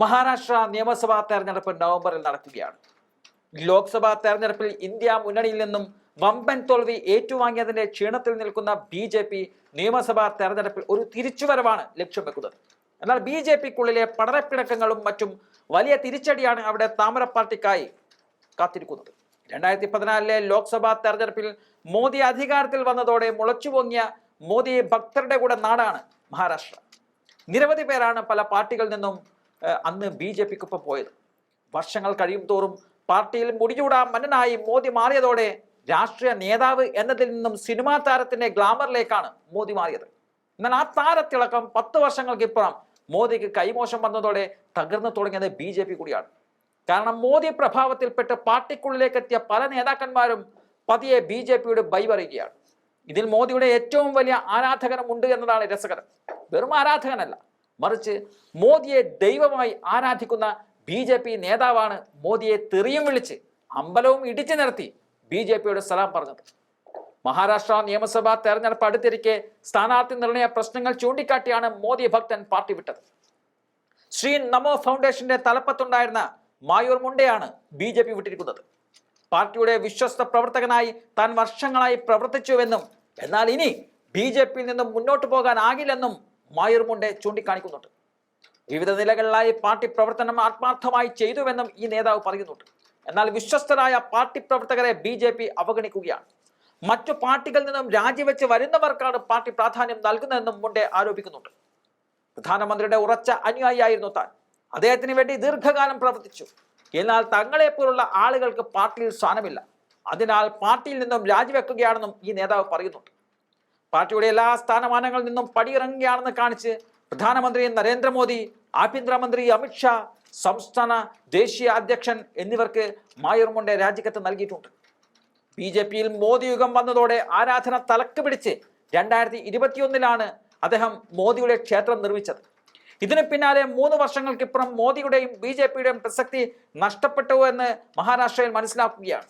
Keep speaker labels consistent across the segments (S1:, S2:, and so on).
S1: മഹാരാഷ്ട്ര നിയമസഭാ തെരഞ്ഞെടുപ്പ് നവംബറിൽ നടക്കുകയാണ്. ലോക്സഭാ തെരഞ്ഞെടുപ്പിൽ ഇന്ത്യ മുന്നണിയിൽ നിന്നും വമ്പൻ തോൽവി ഏറ്റുവാങ്ങിയതിന്റെ ക്ഷീണത്തിൽ നിൽക്കുന്ന ബി ജെ പി നിയമസഭാ തെരഞ്ഞെടുപ്പിൽ ഒരു തിരിച്ചുവരവാണ് ലക്ഷ്യം വെക്കുന്നത്. എന്നാൽ ബി ജെ പിക്കുള്ളിലെ പടരപ്പിണക്കങ്ങളും മറ്റും വലിയ തിരിച്ചടിയാണ് അവിടെ താമര പാർട്ടിക്കായി കാത്തിരിക്കുന്നത്. രണ്ടായിരത്തി പതിനാലിലെ ലോക്സഭാ തെരഞ്ഞെടുപ്പിൽ മോദി അധികാരത്തിൽ വന്നതോടെ മുളച്ചുപൊങ്ങിയ മോദി ഭക്തരുടെ കൂടെ നാടാണ് മഹാരാഷ്ട്ര. നിരവധി പേരാണ് പല പാർട്ടികളിൽ നിന്നും അന്ന് ബി ജെ പിക്കൊപ്പം പോയത്. വർഷങ്ങൾ കഴിയും തോറും പാർട്ടിയിൽ മുടിചൂടാ മന്നനായി മോദി മാറിയതോടെ രാഷ്ട്രീയ നേതാവ് എന്നതിൽ നിന്നും സിനിമാ താരത്തിന്റെ ഗ്ലാമറിലേക്കാണ് മോദി മാറിയത്. എന്നാൽ ആ താരത്തിളക്കം പത്ത് വർഷങ്ങൾക്കിപ്പുറം മോദിക്ക് കൈമോശം വന്നതോടെ തകർന്നു തുടങ്ങിയത് ബി ജെ പി കൂടിയാണ്. കാരണം മോദി പ്രഭാവത്തിൽപ്പെട്ട് പാർട്ടിക്കുള്ളിലേക്ക് എത്തിയ പല നേതാക്കന്മാരും പതിയെ ബി ജെ പിയുടെ ബൈ പറയുകയാണ് ഇതിൽ മോദിയുടെ ഏറ്റവും വലിയ ആരാധകനും ഉണ്ട് എന്നതാണ് രസകരം. വെറും ആരാധകനല്ല മറിച്ച് മോദിയെ ദൈവമായി ആരാധിക്കുന്ന ബി ജെ പി നേതാവാണ് മോദിയെ തെറിയും വിളിച്ച് അമ്പലവും ഇടിച്ചു നിർത്തി ബി ജെ പിയുടെ സലാം പറഞ്ഞത്. മഹാരാഷ്ട്ര നിയമസഭാ തെരഞ്ഞെടുപ്പ് അടുത്തിരിക്കെ സ്ഥാനാർത്ഥി നിർണയ പ്രശ്നങ്ങൾ ചൂണ്ടിക്കാട്ടിയാണ് മോദി ഭക്തൻ പാർട്ടി വിട്ടത്. ശ്രീ നമോ ഫൗണ്ടേഷന്റെ തലപ്പത്തുണ്ടായിരുന്ന മായൂർ മുണ്ടയാണ് ബി ജെ പി വിട്ടിരിക്കുന്നത്. പാർട്ടിയുടെ വിശ്വസ്ത പ്രവർത്തകനായി താൻ വർഷങ്ങളായി പ്രവർത്തിച്ചുവെന്നും എന്നാൽ ഇനി ബി ജെ പിയിൽ നിന്നും മുന്നോട്ട് പോകാനാകില്ലെന്നും മായൂർ മുണ്ടെ ചൂണ്ടിക്കാണിക്കുന്നുണ്ട്. വിവിധ നിലകളിലായി പാർട്ടി പ്രവർത്തനം ആത്മാർത്ഥമായി ചെയ്തുവെന്നും ഈ നേതാവ് പറയുന്നുണ്ട്. എന്നാൽ വിശ്വസ്തരായ പാർട്ടി പ്രവർത്തകരെ ബി ജെ പി അവഗണിക്കുകയാണ്. മറ്റു പാർട്ടികളിൽ നിന്നും രാജിവെച്ച് വരുന്നവർക്കാണ് പാർട്ടി പ്രാധാന്യം നൽകുന്നതെന്നും മുണ്ടെ ആരോപിക്കുന്നുണ്ട്. പ്രധാനമന്ത്രിയുടെ ഉറച്ച അനുയായിയായിരുന്നു താൻ. അദ്ദേഹത്തിന് വേണ്ടി ദീർഘകാലം പ്രവർത്തിച്ചു. എന്നാൽ തങ്ങളെപ്പോലുള്ള ആളുകൾക്ക് പാർട്ടിയിൽ സ്ഥാനമില്ല. അതിനാൽ പാർട്ടിയിൽ നിന്നും രാജിവെക്കുകയാണെന്നും ഈ നേതാവ് പറയുന്നുണ്ട്. പാർട്ടിയുടെ എല്ലാ സ്ഥാനമാനങ്ങളിൽ നിന്നും പടിയിറങ്ങുകയാണെന്ന് കാണിച്ച് പ്രധാനമന്ത്രി നരേന്ദ്രമോദി ആഭ്യന്തരമന്ത്രി അമിത്ഷാ സംസ്ഥാന ദേശീയ അധ്യക്ഷൻ എന്നിവർക്ക് മായൂർ മുണ്ടെ രാജിക്കത്ത് നൽകിയിട്ടുണ്ട്. ബി ജെ പിയിൽ മോദി യുഗം വന്നതോടെ ആരാധന തലക്ക് പിടിച്ച് രണ്ടായിരത്തി ഇരുപത്തിയൊന്നിലാണ് അദ്ദേഹം മോദിയുടെ ക്ഷേത്രം നിർമ്മിച്ചത്. ഇതിന് പിന്നാലെ മൂന്ന് വർഷങ്ങൾക്കിപ്പുറം മോദിയുടെയും ബി ജെ പിയുടെയും പ്രസക്തി നഷ്ടപ്പെട്ടു എന്ന് മഹാരാഷ്ട്രയിൽ മനസ്സിലാക്കുകയാണ്.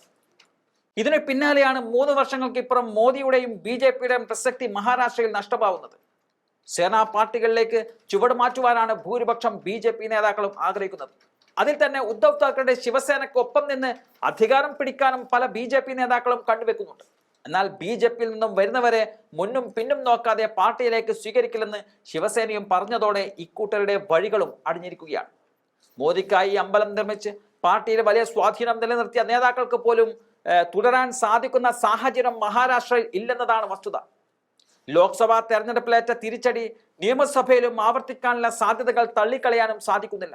S1: ഇതിന് പിന്നാലെയാണ് മൂന്ന് വർഷങ്ങൾക്കിപ്പുറം മോദിയുടെയും ബി ജെ പിയുടെയും പ്രസക്തി മഹാരാഷ്ട്രയിൽ നഷ്ടമാവുന്നത്. സേനാ പാർട്ടികളിലേക്ക് ചുവട് മാറ്റുവാനാണ് ഭൂരിപക്ഷം ബി ജെ പി നേതാക്കളും ആഗ്രഹിക്കുന്നത്. അതിൽ തന്നെ ഉദ്ധവ് താക്കറെ ശിവസേനക്കൊപ്പം നിന്ന് അധികാരം പിടിക്കാനും പല ബി ജെ പി നേതാക്കളും കണ്ടുവെക്കുന്നുണ്ട്. എന്നാൽ ബി ജെ പിയിൽ നിന്നും വരുന്നവരെ മുന്നും പിന്നും നോക്കാതെ പാർട്ടിയിലേക്ക് സ്വീകരിക്കില്ലെന്ന് ശിവസേനയും പറഞ്ഞതോടെ ഇക്കൂട്ടരുടെ വഴികളും അടിഞ്ഞിരിക്കുകയാണ്. മോദിക്കായി അമ്പലം നിർമ്മിച്ച് പാർട്ടിയിൽ വലിയ സ്വാധീനം നിലനിർത്തിയ നേതാക്കൾക്ക് പോലും തുടരാൻ സാധിക്കുന്ന സാഹചര്യം മഹാരാഷ്ട്രയിൽ ഇല്ലെന്നതാണ് വസ്തുത. ലോക്സഭാ തെരഞ്ഞെടുപ്പിലേറ്റ തിരിച്ചടി നിയമസഭയിലും ആവർത്തിക്കാനുള്ള സാധ്യതകൾ തള്ളിക്കളയാനും സാധിക്കുന്നില്ല.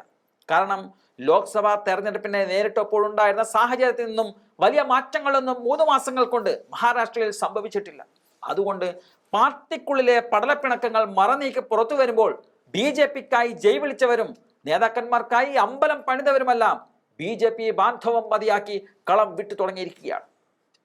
S1: കാരണം ലോക്സഭാ തെരഞ്ഞെടുപ്പിനെ നേരിട്ടപ്പോഴുണ്ടായിരുന്ന സാഹചര്യത്തിൽ നിന്നും വലിയ മാറ്റങ്ങളൊന്നും മൂന്ന് മാസങ്ങൾ കൊണ്ട് മഹാരാഷ്ട്രയിൽ സംഭവിച്ചിട്ടില്ല. അതുകൊണ്ട് പാർട്ടിക്കുള്ളിലെ പടലപ്പിണക്കങ്ങൾ മറനീക്കി പുറത്തു വരുമ്പോൾ ബി ജെ പിക്കായി ജയ് വിളിച്ചവരും നേതാക്കന്മാർക്കായി അമ്പലം പണിതവരുമെല്ലാം ബി ജെ പി ബാന്ധവം മതിയാക്കി കളം വിട്ടു തുടങ്ങിയിരിക്കുകയാണ്.